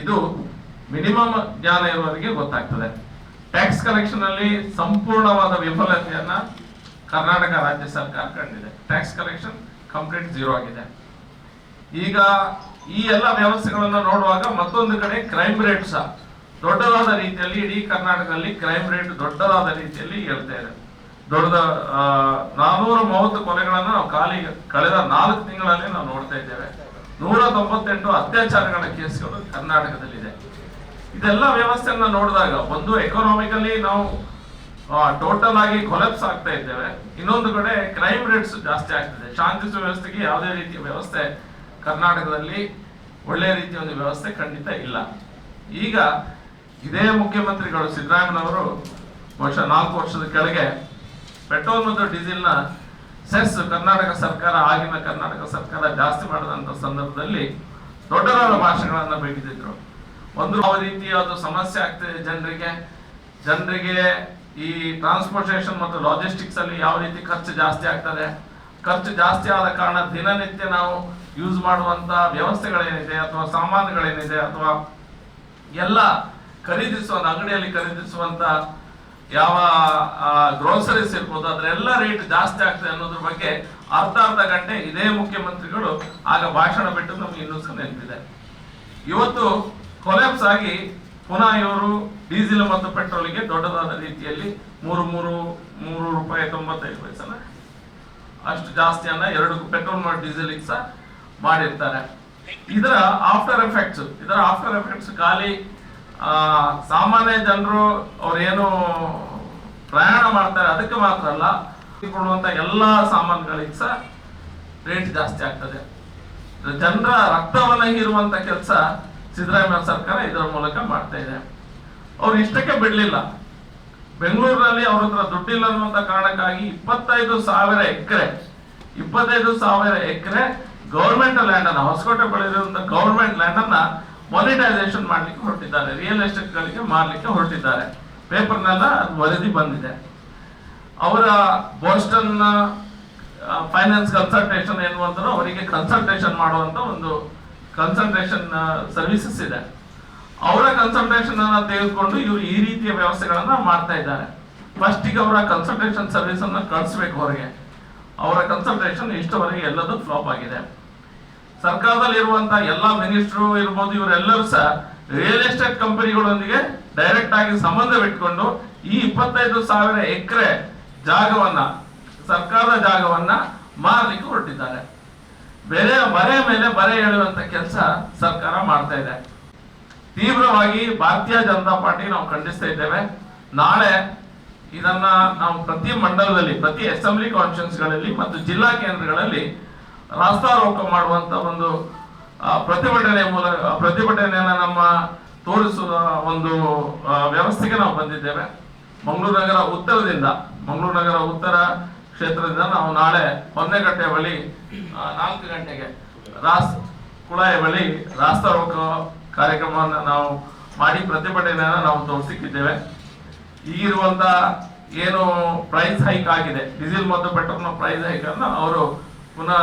ಇದು ಮಿನಿಮಮ್ ಜ್ಞಾನ ಇರುವವರಿಗೆ ಗೊತ್ತಾಗ್ತದೆ. ಟ್ಯಾಕ್ಸ್ ಕಲೆಕ್ಷನ್ ಅಲ್ಲಿ ಸಂಪೂರ್ಣವಾದ ವಿಫಲತೆಯನ್ನ ಕರ್ನಾಟಕ ರಾಜ್ಯ ಸರ್ಕಾರ ಕಂಡಿದೆ. ಟ್ಯಾಕ್ಸ್ ಕಲೆಕ್ಷನ್ ಕಂಪ್ಲೀಟ್ ಜೀರೋ ಆಗಿದೆ. ಈಗ ಈ ಎಲ್ಲ ವ್ಯವಸ್ಥೆಗಳನ್ನು ನೋಡುವಾಗ ಮತ್ತೊಂದು ಕಡೆ ಕ್ರೈಮ್ ರೇಟ್ ಸಹ ದೊಡ್ಡದಾದ ರೀತಿಯಲ್ಲಿ ಇಡೀ ಕರ್ನಾಟಕದಲ್ಲಿ ಕ್ರೈಮ್ ರೇಟ್ ದೊಡ್ಡದಾದ ರೀತಿಯಲ್ಲಿ ಹೇಳ್ತಾ ಇದೆ. ದೊಡ್ಡದ ನಾನೂರ ಮೂವತ್ತು ಕೊಲೆಗಳನ್ನು ನಾವು ಖಾಲಿ ಕಳೆದ ನಾಲ್ಕು ತಿಂಗಳಲ್ಲಿ ನಾವು ನೋಡ್ತಾ ಇದ್ದೇವೆ. ನೂರ ತೊಂಬತ್ತೆಂಟು ಅತ್ಯಾಚಾರಗಳ ಕೇಸ್ಗಳು ಕರ್ನಾಟಕದಲ್ಲಿದೆ. ಇದೆಲ್ಲ ವ್ಯವಸ್ಥೆಯನ್ನ ನೋಡಿದಾಗ ಒಂದು ಎಕನಾಮಿಕಲಿ ನಾವು ಟೋಟಲ್ ಆಗಿ ಕೊಲೆಪ್ಸ್ ಆಗ್ತಾ ಇದ್ದೇವೆ. ಇನ್ನೊಂದು ಕಡೆ ಕ್ರೈಮ್ ರೇಟ್ಸ್ ಜಾಸ್ತಿ ಆಗ್ತಿದೆ. ಶಾಂತಿ ಸುವ್ಯವಸ್ಥೆಗೆ ಯಾವುದೇ ರೀತಿಯ ವ್ಯವಸ್ಥೆ ಕರ್ನಾಟಕದಲ್ಲಿ ಒಳ್ಳೆಯ ರೀತಿಯ ಒಂದು ವ್ಯವಸ್ಥೆ ಖಂಡಿತ ಇಲ್ಲ. ಈಗ ಇದೇ ಮುಖ್ಯಮಂತ್ರಿಗಳು ಸಿದ್ದರಾಮಯ್ಯನವರು ಬಹುಶಃ ನಾಲ್ಕು ವರ್ಷದ ಕೆಳಗೆ ಪೆಟ್ರೋಲ್ ಮತ್ತು ಡೀಸೆಲ್ನ ಸೆಸ್ ಕರ್ನಾಟಕ ಸರ್ಕಾರ, ಆಗಿನ ಕರ್ನಾಟಕ ಸರ್ಕಾರ ಜಾಸ್ತಿ ಮಾಡಿದಂಥ ಸಂದರ್ಭದಲ್ಲಿ ದೊಡ್ಡದಾದ ಭಾಷೆಗಳನ್ನು ಬೇಕಿದ್ರು ಒಂದು ಯಾವ ಅದು ಸಮಸ್ಯೆ ಆಗ್ತಿದೆ ಜನರಿಗೆ ಜನರಿಗೆ ಈ ಟ್ರಾನ್ಸ್ಪೋರ್ಟೇಷನ್ ಮತ್ತು ಲಾಜಿಸ್ಟಿಕ್ಸ್ ಅಲ್ಲಿ ಯಾವ ರೀತಿ ಖರ್ಚು ಜಾಸ್ತಿ ಆಗ್ತದೆ? ಖರ್ಚು ಜಾಸ್ತಿ ಆದ ಕಾರಣ ದಿನನಿತ್ಯ ನಾವು ಯೂಸ್ ಮಾಡುವಂತ ವ್ಯವಸ್ಥೆಗಳೇನಿದೆ ಅಥವಾ ಸಾಮಾನುಗಳೇನಿದೆ ಅಥವಾ ಎಲ್ಲ ಖರೀದಿಸುವ, ಅಂಗಡಿಯಲ್ಲಿ ಖರೀದಿಸುವಂತ ಯಾವ ಗ್ರೋಸರೀಸ್ ಇರ್ಬೋದು ಅದ್ರೆಲ್ಲ ರೇಟ್ ಜಾಸ್ತಿ ಆಗ್ತದೆ ಅನ್ನೋದ್ರ ಬಗ್ಗೆ ಅರ್ಧ ಅರ್ಧ ಗಂಟೆ ಇದೇ ಮುಖ್ಯಮಂತ್ರಿಗಳು ಆಗ ಭಾಷಣ ಬಿಟ್ಟು ನಮ್ಗೆ ಇನ್ನೂ ಸಹ ನೆನಪಿದೆ ಇವತ್ತು ಕೊಲೆಪ್ಸ್ ಆಗಿ ಪುನಃ ಇವರು ಡೀಸೆಲ್ ಮತ್ತು ಪೆಟ್ರೋಲ್ಗೆ ದೊಡ್ಡದಾದ ರೀತಿಯಲ್ಲಿ ಮೂರು ಮೂರು ಮೂರು ರೂಪಾಯಿ ತೊಂಬತ್ತೈದು ಪೈಸನ ಅಷ್ಟು ಜಾಸ್ತಿಯನ್ನ ಎರಡು ಪೆಟ್ರೋಲ್ ಮತ್ತು ಡೀಸೆಲ್ಗೆ ಸಹ ಮಾಡಿರ್ತಾರೆ. ಇದರ ಆಫ್ಟರ್ ಎಫೆಕ್ಟ್ಸ್ ಇದರ ಆಫ್ಟರ್ ಎಫೆಕ್ಟ್ಸ್ ಖಾಲಿ ಸಾಮಾನ್ಯ ಜನರು ಅವ್ರೇನು ಪ್ರಯಾಣ ಮಾಡ್ತಾರೆ, ಅದಕ್ಕೆ ಮಾತ್ರ ಅಲ್ಲ, ಕೊಡುವಂತ ಎಲ್ಲಾ ಸಾಮಾನುಗಳಿಗೆ ಸಹ ರೇಟ್ ಜಾಸ್ತಿ ಆಗ್ತದೆ. ಜನರ ರಕ್ತವನ್ನು ಇರುವಂಥ ಕೆಲಸ ಸಿದ್ದರಾಮಯ್ಯ ಸರ್ಕಾರ ಇದರ ಮೂಲಕ ಮಾಡ್ತಾ ಇದೆ. ಅವ್ರು ಇಷ್ಟಕ್ಕೆ ಬಿಡಲಿಲ್ಲ. ಬೆಂಗಳೂರಿನಲ್ಲಿ ಅವ್ರ ಹತ್ರ ದುಡ್ಡಿಲ್ಲ ಅನ್ನುವಂತ ಕಾರಣಕ್ಕಾಗಿ ಇಪ್ಪತ್ತೈದು ಸಾವಿರ ಎಕರೆ, ಇಪ್ಪತ್ತೈದು ಸಾವಿರ ಎಕರೆ ಗೌರ್ಮೆಂಟ್ ಲ್ಯಾಂಡನ್ನು ಹೊಸಕೋಟೆ ಬೆಳೆದಿರುವಂಥ ಗೌರ್ಮೆಂಟ್ ಲ್ಯಾಂಡನ್ನು ಮಾನಿಟೈಸೇಷನ್ ಮಾಡಲಿಕ್ಕೆ ಹೊರಟಿದ್ದಾರೆ. ರಿಯಲ್ ಎಸ್ಟೇಟ್ಗಳಿಗೆ ಗಳಿಗೆ ಮಾರ್ಲಿಕ್ಕೆ ಹೊರಟಿದ್ದಾರೆ. ಪೇಪರ್ನೆಲ್ಲ ಅದು ವರದಿ ಬಂದಿದೆ. ಅವರ ಬೋಸ್ಟನ್ ಫೈನಾನ್ಸ್ ಕನ್ಸಲ್ಟೇಷನ್ ಎನ್ನುವಂಥದ್ದು ಅವರಿಗೆ ಕನ್ಸಲ್ಟೇಷನ್ ಮಾಡುವಂಥ ಒಂದು ಕನ್ಸಲ್ಟೇಷನ್ ಸರ್ವಿಸಸ್ ಇದೆ. ಅವರ ಕನ್ಸಲ್ಟೇಷನ್ ಅನ್ನು ತೆಗೆದುಕೊಂಡು ಇವರು ಈ ರೀತಿಯ ವ್ಯವಸ್ಥೆಗಳನ್ನ ಮಾಡ್ತಾ ಇದ್ದಾರೆ. ಫಸ್ಟಿಗೆ ಅವರ ಕನ್ಸಲ್ಟೇಷನ್ ಸರ್ವಿಸ್ ಅನ್ನ ಕಳಿಸ್ಬೇಕು ಅವರಿಗೆ. ಅವರ ಕನ್ಸಲ್ಟೇಷನ್ ಇಷ್ಟವರೆಗೆ ಎಲ್ಲದೂ ಫ್ಲಾಪ್ ಆಗಿದೆ. ಸರ್ಕಾರದಲ್ಲಿ ಇರುವಂತ ಎಲ್ಲಾ ಮಿನಿಸ್ಟ್ರು ಇರ್ಬೋದು, ಇವರೆಲ್ಲರೂ ಸಹ ರಿಯಲ್ ಎಸ್ಟೇಟ್ ಕಂಪನಿಗಳೊಂದಿಗೆ ಡೈರೆಕ್ಟ್ ಆಗಿ ಸಂಬಂಧವಿಟ್ಕೊಂಡು ಈ ಇಪ್ಪತ್ತೈದು ಸಾವಿರ ಎಕರೆ ಜಾಗವನ್ನ, ಸರ್ಕಾರದ ಜಾಗವನ್ನ ಮಾರಲಿಕ್ಕೆ ಹೊರಟಿದ್ದಾರೆ. ಬೆಲೆ ಬರೆ ಮೇಲೆ ಬರೆ ಹೇಳುವಂತ ಕೆಲಸ ಸರ್ಕಾರ ಮಾಡ್ತಾ ಇದೆ. ತೀವ್ರವಾಗಿ ಭಾರತೀಯ ಜನತಾ ಪಾರ್ಟಿ ನಾವು ಖಂಡಿಸ್ತಾ ಇದ್ದೇವೆ. ನಾಳೆ ಇದನ್ನ ನಾವು ಪ್ರತಿ ಮಂಡಲದಲ್ಲಿ, ಪ್ರತಿ ಅಸೆಂಬ್ಲಿ ಗಳಲ್ಲಿ ಮತ್ತು ಜಿಲ್ಲಾ ಕೇಂದ್ರಗಳಲ್ಲಿ ರಾಸ್ತಾರೋಕ ಮಾಡುವಂತ ಒಂದು ಪ್ರತಿಭಟನೆ ಮೂಲಕ ಪ್ರತಿಭಟನೆಯನ್ನ ನಮ್ಮ ತೋರಿಸುವ ಒಂದು ವ್ಯವಸ್ಥೆಗೆ ನಾವು ಬಂದಿದ್ದೇವೆ. ಮಂಗಳೂರು ನಗರ ಉತ್ತರದಿಂದ, ಮಂಗಳೂರು ನಗರ ಉತ್ತರ ಕ್ಷೇತ್ರದಿಂದ ನಾವು ನಾಳೆ ಹೊನ್ನೆಗಟ್ಟೆ ಬಳಿ ನಾಲ್ಕು ಗಂಟೆಗೆ ರಾಸ್ ಕುಳಾಯ ಬಳಿ ರಾಸ್ತಾರೋಕ ಕಾರ್ಯಕ್ರಮವನ್ನು ನಾವು ಮಾಡಿ ಪ್ರತಿಭಟನೆಯನ್ನ ನಾವು ತೋರಿಸಿಕ್ಕಿದ್ದೇವೆ. ಈಗಿರುವಂತ ಏನು ಪ್ರೈಸ್ ಹೈಕ್ ಆಗಿದೆ. ಡೀಸೆಲ್ ಮತ್ತು ಪೆಟ್ರೋಲ್ನ ಪ್ರೈಸ್ ಹೈಕ್ ಅನ್ನು ಅವರು ಪುನಃ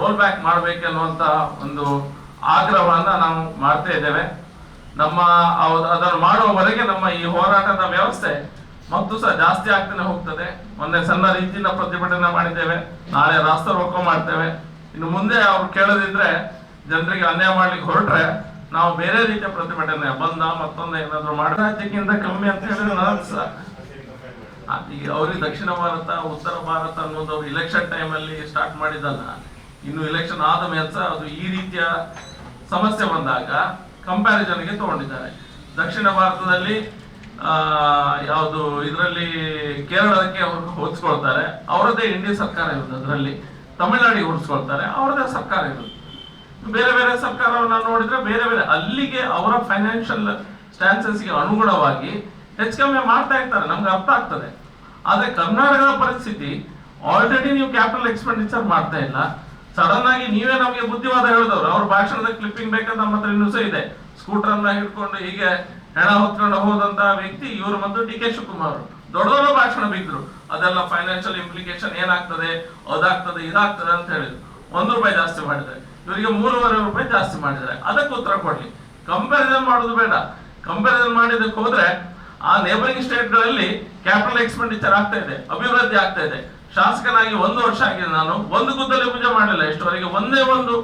ರೋಲ್ ಬ್ಯಾಕ್ ಮಾಡಬೇಕೆನ್ನುವಂತ ಒಂದು ಆಗ್ರಹವನ್ನ ನಾವು ಮಾಡ್ತಾ ಇದ್ದೇವೆ. ನಮ್ಮ ಅದನ್ನು ಮಾಡುವವರೆಗೆ ನಮ್ಮ ಈ ಹೋರಾಟದ ವ್ಯವಸ್ಥೆ ಮತ್ತು ಸಹ ಜಾಸ್ತಿ ಆಗ್ತಾನೆ ಹೋಗ್ತದೆ. ಮೊನ್ನೆ ಸಣ್ಣ ರೀತಿಯಿಂದ ಪ್ರತಿಭಟನೆ ಮಾಡಿದ್ದೇವೆ. ನಾಳೆ ರಾಸ್ತ ರೋಕ ಮಾಡ್ತೇವೆ. ಇನ್ನು ಮುಂದೆ ಅವ್ರು ಕೇಳದಿದ್ರೆ ಜನರಿಗೆ ಅನ್ಯಾಯ ಮಾಡ್ಲಿಕ್ಕೆ ಹೊರಟ್ರೆ ನಾವು ಬೇರೆ ರೀತಿಯ ಪ್ರತಿಭಟನೆ, ಬಂದ ಮತ್ತೊಂದು ಏನಾದ್ರು ಮಾಡಿ. ರಾಜ್ಯಕ್ಕಿಂತ ಕಮ್ಮಿ ಅಂತ ಹೇಳಿದ್ರೆ ನಾನು ಅವ್ರಿಗೆ ದಕ್ಷಿಣ ಭಾರತ, ಉತ್ತರ ಭಾರತ ಅನ್ನೋದು ಅವ್ರು ಇಲೆಕ್ಷನ್ ಟೈಮಲ್ಲಿ ಸ್ಟಾರ್ಟ್ ಮಾಡಿದಲ್ಲ ಇನ್ನು ಇಲೆಕ್ಷನ್ ಆದ ಮೇಲೆ ಅದು ಈ ರೀತಿಯ ಸಮಸ್ಯೆ ಬಂದಾಗ ಕಂಪ್ಯಾರಿಸನ್ಗೆ ತಗೊಂಡಿದ್ದಾರೆ. ದಕ್ಷಿಣ ಭಾರತದಲ್ಲಿ, ಆ, ಯಾವುದು ಇದರಲ್ಲಿ ಕೇರಳಕ್ಕೆ ಅವರು ಹೋಲಿಸ್ಕೊಳ್ತಾರೆ ಅವರದೇ ಇಂಡಿಯಾ ಸರ್ಕಾರ ಇರುತ್ತೆ ಅದರಲ್ಲಿ. ತಮಿಳುನಾಡಿಗೆ ಹೋಲಿಸ್ಕೊಳ್ತಾರೆ ಅವರದೇ ಸರ್ಕಾರ ಇರುತ್ತೆ ಬೇರೆ ಬೇರೆ ಸರ್ಕಾರವನ್ನ ನೋಡಿದ್ರೆ ಬೇರೆ ಬೇರೆ ಅಲ್ಲಿಗೆ ಅವರ ಫೈನಾನ್ಷಿಯಲ್ ಸ್ಟ್ಯಾನ್ಸಸ್ಗೆ ಅನುಗುಣವಾಗಿ ಹೆಚ್ಚು ಕಮ್ಮಿ ಮಾಡ್ತಾ ಇರ್ತಾರೆ, ನಮ್ಗೆ ಅರ್ಥ ಆಗ್ತದೆ. ಆದ್ರೆ ಕರ್ನಾಟಕದ ಪರಿಸ್ಥಿತಿ ಆಲ್ರೆಡಿ ನೀವು ಕ್ಯಾಪಿಟಲ್ ಎಕ್ಸ್ಪೆಂಡಿಚರ್ ಮಾಡ್ತಾ ಇಲ್ಲ. ಸಡನ್ ಆಗಿ ನೀವೇ ನಮಗೆ ಬುದ್ಧಿವಾದ ಹೇಳಿದವರು, ಅವ್ರ ಭಾಷಣದ ಕ್ಲಿಪ್ಪಿಂಗ್ ಬೇಕಂತ ನಮ್ಮ ಹತ್ರ ಇನ್ನೂ ಸಹ ಇದೆ. ಅನ್ನ ಹಿಡ್ಕೊಂಡು ಹೀಗೆ ಹೆಣ ಹೊತ್ಕೊಂಡು ಹೋದಂತ ವ್ಯಕ್ತಿ ಇವರು ಮತ್ತು ಡಿ ಕೆ ಶಿವಕುಮಾರ್ ದೊಡ್ಡ ದೊಡ್ಡ ಭಾಷಣ ಬಿದ್ರು. ಅದೆಲ್ಲ ಫೈನಾನ್ಷಿಯಲ್ ಇಂಪ್ಲಿಕೇಶನ್ ಏನಾಗ್ತದೆ, ಅದಾಗ್ತದೆ, ಇದಾಗ್ತದೆ ಅಂತ ಹೇಳಿದ್ರು. ಒಂದು ರೂಪಾಯಿ ಜಾಸ್ತಿ ಮಾಡಿದ್ರೆ, ಇವರಿಗೆ ಮೂರುವರೆ ರೂಪಾಯಿ ಜಾಸ್ತಿ ಮಾಡಿದ್ದಾರೆ ಅದಕ್ಕೆ ಉತ್ತರ ಕೊಡ್ಲಿ. ಕಂಪ್ಯಾರಿಸನ್ ಮಾಡೋದು ಬೇಡ. ಕಂಪ್ಯಾರಿಸನ್ ಮಾಡಿದಕ್ಕೆ ಹೋದ್ರೆ ಆ ನೇಬರಿಂಗ್ ಸ್ಟೇಟ್ಗಳಲ್ಲಿ ಕ್ಯಾಪಿಟಲ್ ಎಕ್ಸ್ಪೆಂಡಿಚರ್ ಆಗ್ತಾ ಇದೆ, ಅಭಿವೃದ್ಧಿ ಆಗ್ತಾ ಇದೆ. ಶಾಸಕನಾಗಿ ಒಂದು ವರ್ಷ ಆಗಿದೆ ನಾನು, ಒಂದು ಗುದ್ದಲಿ ಪೂಜೆ ಮಾಡಲಿಲ್ಲ ಇಷ್ಟವರೆಗೆ, ಒಂದೇ ಒಂದು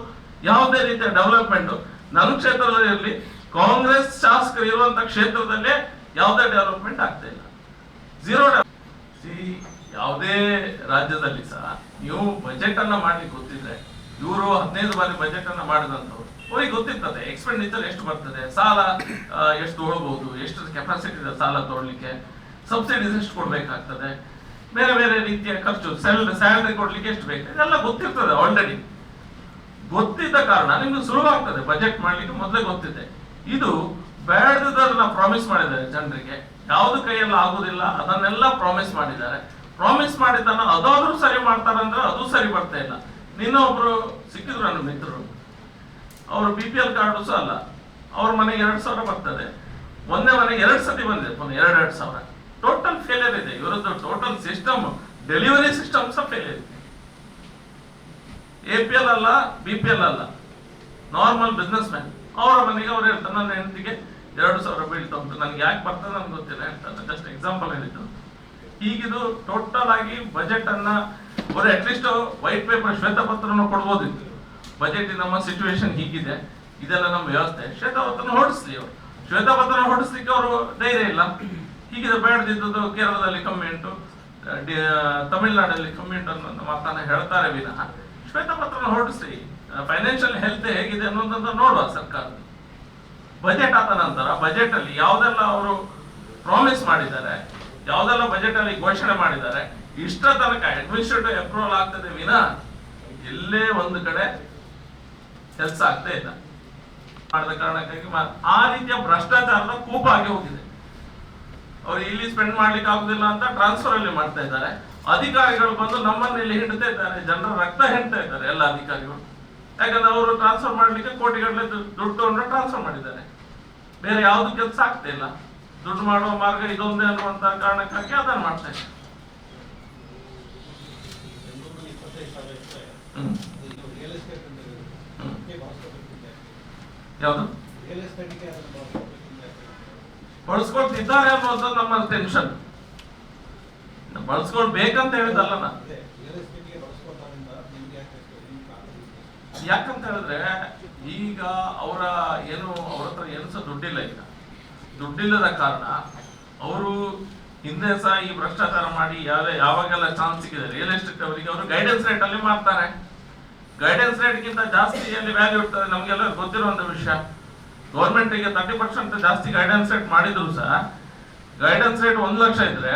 ಯಾವುದೇ ರೀತಿಯ ಡೆವಲಪ್ಮೆಂಟ್ ನನ್ನ ಕ್ಷೇತ್ರದಲ್ಲಿ ಕಾಂಗ್ರೆಸ್ ಶಾಸಕರು ಇರುವಂತ ಕ್ಷೇತ್ರದಲ್ಲೇ ಯಾವುದೇ ಡೆವಲಪ್ಮೆಂಟ್ ಆಗ್ತಾ ಇಲ್ಲ. ಝೀರೋ ಯಾವುದೇ ರಾಜ್ಯದಲ್ಲಿ ಸಹ, ನೀವು ಬಜೆಟ್ ಅನ್ನ ಮಾಡ್ಲಿಕ್ಕೆ ಗೊತ್ತಿದ್ರೆ, ಇವರು ಹದಿನೈದು ಬಾರಿ ಬಜೆಟ್ ಅನ್ನ ಮಾಡಿದಂತವ್ರು ಅವ್ರಿಗೆ ಗೊತ್ತಿರ್ತದೆ ಎಕ್ಸ್ಪೆಂಡಿಚರ್ ಎಷ್ಟು ಬರ್ತದೆ, ಸಾಲ ಎಷ್ಟು ತೊಗೊಳ್ಬಹುದು, ಎಷ್ಟು ಕೆಪಾಸಿಟಿ ಇದೆ ಸಾಲ ತೊಗೊಳ್ಲಿಕ್ಕೆ ಸಬ್ಸಿಡೀಸ್ ಎಷ್ಟು ಕೊಡ್ಬೇಕಾಗ್ತದೆ, ಬೇರೆ ಬೇರೆ ರೀತಿಯ ಖರ್ಚು ಸೆಲ್ ಸ್ಯಾಲರಿ ಕೊಡ್ಲಿಕ್ಕೆ ಎಷ್ಟು ಬೇಕು, ಇದೆಲ್ಲ ಗೊತ್ತಿರ್ತದೆ ಆಲ್ರೆಡಿ ಗೊತ್ತಿದ್ದ ಕಾರಣ ನಿಮ್ಗೆ ಸುಲಭ ಆಗ್ತದೆ ಬಜೆಟ್ ಮಾಡ್ಲಿಕ್ಕೆ ಮೊದಲೇ ಗೊತ್ತಿದೆ. ಇದು ಬೇಡದನ್ನ ಪ್ರಾಮಿಸ್ ಮಾಡಿದ್ದಾರೆ ಜನರಿಗೆ. ಯಾವ್ದು ಕೈಯಲ್ಲಿ ಆಗುದಿಲ್ಲ, ಅದನ್ನೆಲ್ಲ ಪ್ರಾಮಿಸ್ ಮಾಡಿದ್ದಾರೆ. ಪ್ರಾಮಿಸ್ ಮಾಡಿದ್ದನ್ನ ಅದಾದ್ರೂ ಸರಿ ಮಾಡ್ತಾರಂದ್ರೆ ಅದು ಸರಿ ಬರ್ತಾ ಇಲ್ಲ. ನಿನ್ನೊಬ್ರು ಸಿಕ್ಕಿದ್ರು, ನನ್ನ ಮಿತ್ರರು. ಅವರು ಬಿ ಪಿ ಎಲ್ ಕಾರ್ಡು ಸಹ ಅಲ್ಲ. ಅವ್ರ ಮನೆಗೆ ಎರಡು ಸಾವಿರ ಬರ್ತದೆ. ಒಂದೇ ಮನೆಗೆ ಎರಡು ಸತಿ ಬಂದಿದೆ ಎರಡು, ಎರಡ್ ಸಾವಿರ. ಟೋಟಲ್ ಫೇಲಿಯರ್ ಇದೆ. ಇವರದ್ದು ಟೋಟಲ್ ಸಿಸ್ಟಮ್ ಡೆಲಿವರಿ ಸಿಸ್ಟಮ್ ಸಹ ಫೇಲಿಯರ್ ಇದೆ. ಎ ಪಿ ಎಲ್ ಅಲ್ಲ ಬಿ ಪಿ ಎಲ್ ಅಲ್ಲ. ನಾರ್ಮಲ್ ಬಿಸ್ನೆಸ್ ಮ್ಯಾನ್ ಅವರ ಮನೆಗೆ ಅವ್ರು ಹೇಳ್ತಾರೆ, ನನ್ನ ಹೆಂಡತಿಗೆ ಎರಡು ಸಾವಿರ ಬೀಳ್ತಾ ಉಂಟು ನನಗೆ ಯಾಕೆ ಬರ್ತದೆ ನನ್ಗೆ ಗೊತ್ತಿಲ್ಲ, ಹೇಳ್ತಾರೆ. ಜಸ್ಟ್ ಎಕ್ಸಾಂಪಲ್ ಹೇಳಿದ್ದು. ಈಗಿದು ಟೋಟಲ್ ಆಗಿ ಬಜೆಟ್ ಅನ್ನ, ಅವರು ಅಟ್ಲೀಸ್ಟ್ ವೈಟ್ ಪೇಪರ್ ಶ್ವೇತಪತ್ರನ ಕೊಡ್ಬೋದಿತ್ತು. ಬಜೆಟ್ ನಮ್ಮ ಸಿಚುವೇಶನ್ ಹೀಗಿದೆ. ಇದೆಲ್ಲ ನಮ್ಮ ವ್ಯವಸ್ಥೆ. ಶ್ವೇತಪತ್ರನ ಹೊರಡಿಸ್ಲಿ ಅವರು. ಶ್ವೇತಪತ್ರನ ಹೊಡಿಸ್ಲಿಕ್ಕೆ ಅವರು ಧೈರ್ಯ ಇಲ್ಲ. ಹೀಗಿದೆ ಬೇಡದಿದ್ದು ಕೇರಳದಲ್ಲಿ ಕಮೆಂಟ್ ತಮಿಳ್ನಾಡಲ್ಲಿ ಕಮ್ಮಿ ಉಂಟು ಅನ್ನೋ ಮಾತನ್ನ ಹೇಳ್ತಾರೆ ವಿನಃ. ಶ್ವೇತಪತ್ರನ ಹೊರಡಿಸಿ ಫೈನಾನ್ಷಿಯಲ್ ಹೆಲ್ತ್ ಹೇಗಿದೆ ಅನ್ನೋದನ್ನ ನೋಡುವ ಸರ್ಕಾರ. ಬಜೆಟ್ ಆದ ನಂತರ ಬಜೆಟ್ ಅಲ್ಲಿ ಯಾವ್ದೆಲ್ಲ ಅವರು ಪ್ರಾಮಿಸ್ ಮಾಡಿದ್ದಾರೆ, ಯಾವ್ದೆಲ್ಲ ಬಜೆಟ್ ಅಲ್ಲಿ ಘೋಷಣೆ ಮಾಡಿದ್ದಾರೆ ಇಷ್ಟ ತನಕ ಅಡ್ಮಿನಿಸ್ಟ್ರೇಟಿವ್ ಅಪ್ರೂವಲ್ ಆಗ್ತದೆ ವಿನಃ. ಎಲ್ಲೇ ಒಂದು ಕಡೆ ಕೆಲಸ ಆಗ್ತಾ ಇಲ್ಲ. ಮಾಡಿದ ಕಾರಣಕ್ಕಾಗಿ ಆ ರೀತಿಯ ಭ್ರಷ್ಟಾಚಾರದ ಕೂಪ ಆಗಿ ಹೋಗಿದೆ. ಅವ್ರು ಇಲ್ಲಿ ಸ್ಪೆಂಡ್ ಮಾಡ್ಲಿಕ್ಕೆ ಆಗುದಿಲ್ಲ ಅಂತ ಟ್ರಾನ್ಸ್ಫರ್ ಅಲ್ಲಿ ಮಾಡ್ತಾ ಇದ್ದಾರೆ. ಅಧಿಕಾರಿಗಳು ಬಂದು ನಮ್ಮನ್ನ ಇಲ್ಲಿ ಹಿಡ್ತಾ ಇದ್ದಾರೆ. ಜನರ ರಕ್ತ ಹಿಡ್ತಾ ಇದ್ದಾರೆ ಎಲ್ಲ ಅಧಿಕಾರಿಗಳು. ಯಾಕಂದ್ರೆ ಅವರು ಟ್ರಾನ್ಸ್ಫರ್ ಮಾಡ್ಲಿಕ್ಕೆ ಕೋಟಿಗಟ್ಟಲೆ ದುಡ್ಡು ತಗೊಂಡು ಟ್ರಾನ್ಸ್ಫರ್ ಮಾಡಿದ್ದಾರೆ. ಬೇರೆ ಯಾವ್ದು ಕೆಲಸ ಆಗ್ತಾ ಇಲ್ಲ. ದುಡ್ಡು ಮಾಡುವ ಮಾರ್ಗ ಇದೊಂದೇ ಅನ್ನುವಂತ ಕಾರಣಕ್ಕಾಗಿ ಅದನ್ನ ಮಾಡ್ತಾ ಇದ್ದಾರೆ ಬೆಂಗಳೂರಲ್ಲಿ ಇಪ್ಪತ್ತೈದು ಸಾವಿರ ಇರ್ತದೆ ಹ್ಮ್. ಇದು ರಿಯಲ್ ಎಸ್ಟೇಟ್ ಅಂತ ಇದೆ. ಹ್ಮ್. ಅದಕ್ಕೆ ಬಳಸ್ಕೊಬೇಕಿದೆ. ಯಾವುದು. ಬಳಸ್ಕೊಳ್ತಿದ್ದಾರೆ ಅನ್ನೋದು ನಮ್ಮ ಟೆನ್ಷನ್ ಬಳಸ್ಕೊಳ್ಬೇಕಂತ ಹೇಳಿದಲ್ಲ ನಾ. ಯಾಕಂತ ಹೇಳಿದ್ರೆ, ಈಗ ಅವರ ಏನು, ಅವ್ರ ಹತ್ರ ಏನು ಸಹ ದುಡ್ಡಿಲ್ಲ ಈಗ. ದುಡ್ಡಿಲ್ಲದ ಕಾರಣ ಅವರು ಹಿಂದೆ ಸಹ ಈ ಭ್ರಷ್ಟಾಚಾರ ಮಾಡಿ ಯಾವ ಯಾವಾಗೆಲ್ಲ ಚಾನ್ಸ್ ಸಿಕ್ಕಿದೆ ರಿಯಲ್ ಎಸ್ಟೇಟ್ ಅವರಿಗೆ ಅವರು ಗೈಡೆನ್ಸ್ ರೇಟ್ ಅಲ್ಲಿ ಮಾಡ್ತಾರೆ. ಗೈಡೆನ್ಸ್ ರೇಟ್ಗಿಂತ ಜಾಸ್ತಿ ಎಲ್ಲಿ ವ್ಯಾಲ್ಯೂ ಇರ್ತದೆ ನಮಗೆಲ್ಲ ಗೊತ್ತಿರುವಂಥ ವಿಷಯ. ಗೌರ್ಮೆಂಟಿಗೆ ತರ್ಟಿ ಪರ್ಸೆಂಟ್ ಜಾಸ್ತಿ ಗೈಡೆನ್ಸ್ ರೇಟ್ ಮಾಡಿದ್ರು ಸಹ ಗೈಡೆನ್ಸ್ ರೇಟ್ ಒಂದು ಲಕ್ಷ ಇದ್ರೆ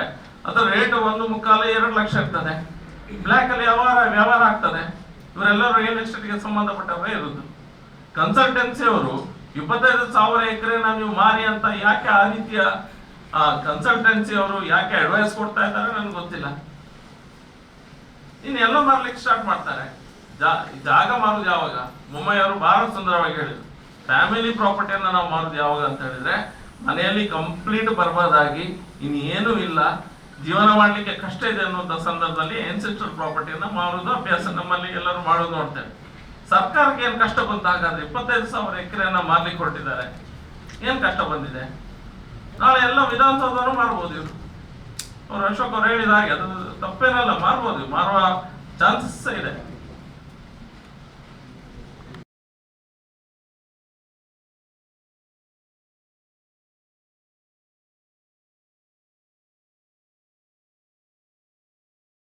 ಅದರ ರೇಟ್ ಒಂದು ಮುಕ್ಕಾಲು ಎರಡು ಲಕ್ಷ ಇರ್ತದೆ. ಅಲ್ಲಿ ವ್ಯವಹಾರ ವ್ಯವಹಾರ ಆಗ್ತದೆ. ಇವರೆಲ್ಲರೂ ರಿಯಲ್ ಎಸ್ಟೇಟ್ಗೆ ಸಂಬಂಧಪಟ್ಟವರೇ ಇರೋದು. ಕನ್ಸಲ್ಟೆನ್ಸಿ ಅವರು ಇಪ್ಪತ್ತೈದು ಸಾವಿರ ಎಕರೆನ ನೀವು ಮಾರಿ ಅಂತ ಯಾಕೆ ಆ ರೀತಿಯ ಕನ್ಸಲ್ಟೆನ್ಸಿ ಅವರು ಯಾಕೆ ಅಡ್ವೈಸ್ ಕೊಡ್ತಾ ಇದ್ದಾರೆ ನನಗೆ ಗೊತ್ತಿಲ್ಲ. ಇನ್ನು ಎಲ್ಲ ಮಾರ್ಲಿಕ್ಕೆ ಸ್ಟಾರ್ಟ್ ಮಾಡ್ತಾರೆ. ಜಾಗ ಮಾರುದು ಯಾವಾಗ? ಅವರು ಬಹಳ ಸುಂದರವಾಗಿ ಹೇಳಿದರು. ಫ್ಯಾಮಿಲಿ ಪ್ರಾಪರ್ಟಿಯನ್ನು ನಾವು ಮಾರುದು ಯಾವಾಗ ಅಂತ ಹೇಳಿದ್ರೆ, ಮನೆಯಲ್ಲಿ ಕಂಪ್ಲೀಟ್ ಬರ್ಬಾದಾಗಿ ಇನ್ನೇನೂ ಇಲ್ಲ. ಜೀವನ ಮಾಡಲಿಕ್ಕೆ ಕಷ್ಟ ಇದೆ ಅನ್ನುವಂಥ ಸಂದರ್ಭದಲ್ಲಿ ಎನ್ಸೆಸ್ಟರ್ ಪ್ರಾಪರ್ಟಿಯನ್ನು ಮಾರುದು ಅಭ್ಯಾಸ. ನಮ್ಮಲ್ಲಿ ಎಲ್ಲರೂ ಮಾಡೋದು ನೋಡ್ತೇವೆ. ಸರ್ಕಾರಕ್ಕೆ ಏನು ಕಷ್ಟ ಬಂತ? ಹಾಗಾದ್ರೆ ಇಪ್ಪತ್ತೈದು ಸಾವಿರ ಎಕರೆಯನ್ನ ಮಾರ್ಲಿಕ್ಕೆ ಕೊಟ್ಟಿದ್ದಾರೆ ಏನು ಕಷ್ಟ ಬಂದಿದೆ? ನಾಳೆ ಎಲ್ಲ ವಿಧಾನಸೌಧನೂ ಮಾರ್ಬೋದು ಇವರು. ಅವ್ರು ಅಶೋಕ್ ಅವ್ರು ಹೇಳಿದ ಹಾಗೆ ಅದು ತಪ್ಪೇನಲ್ಲ, ಮಾರ್ಬೋದು. ಮಾರುವ ಚಾನ್ಸಸ್ ಇದೆ.